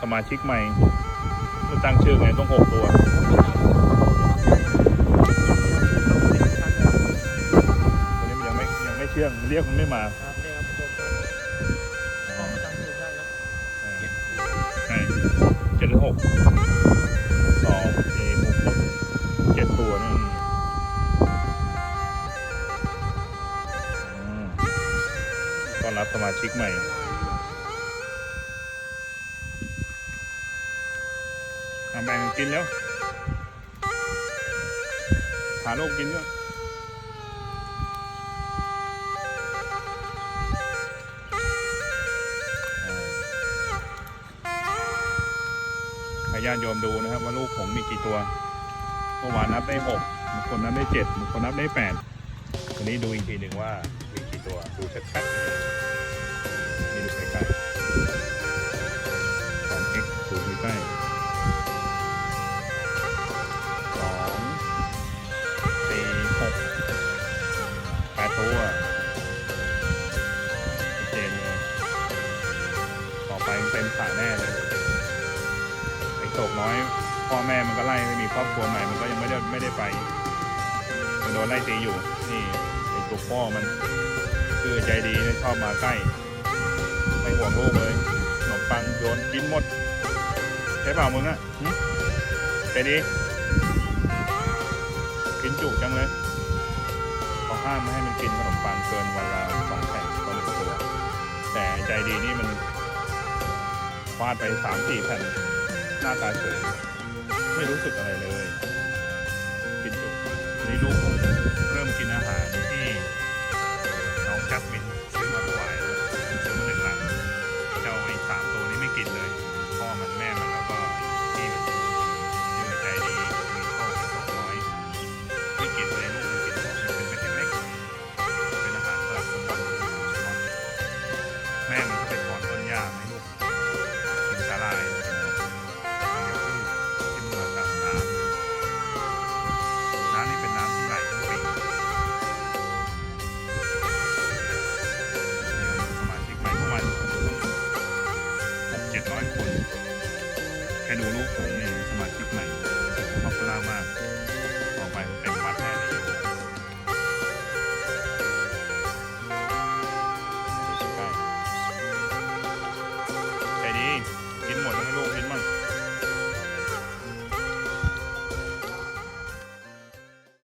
สมาชิกใหม่จะตั้งชื่อไงต้องหกตัวตัวนี้มันยังไม่ยังไม่เชื่องเรียกมันไม่มาครับนี่ครับผมครับอ๋อตั้งชื่อได้ครับใช่เจ็ดหรือหกสองสี่หกเจ็ดตัวนี่อืมต้อนรับสมาชิกใหม่ อาแบ่งกันกินแล้วหาโลกกินด้วยให้ญาติโยมดูนะครับ ว่าลูกผมมีกี่ตัวเมื่อวานนับได้หกบางคนนับได้เจ็ดบางคนนับได้แปดวันนี้ดูอีกทีหนึ่งว่ามีกี่ตัวดูชัดๆ ต่อไปเต็มสระแน่เลยไอ้โศกน้อย พ่อแม่มันก็ไล่ไม่มีครอบครัวใหม่มันก็ยังไม่ได้ไม่ได้ไป มันโดนไล่ตีอยู่ นี่ไอ้ตัวพ่อมัน คือใจดีเนี่ยชอบมาใกล้ ไม่ห่วงลูกเลยขนมปังโยนกินหมดใช่เปล่ามึงอะใจดีกินจุจังเลยเขาห้ามไม่ให้มันกินขนมปังเกินวันละสองแผ่นต่อหนึ่งตัวแต่ใจดีนี่มัน วาดไปสามสี่แผ่นหน้าตาเฉยไม่รู้สึกอะไรเลยกินจุนี่ลูกผมเริ่มกิน ไปดูลูกผมในสมาชิกใหม่ขอบคุณมากต่อไป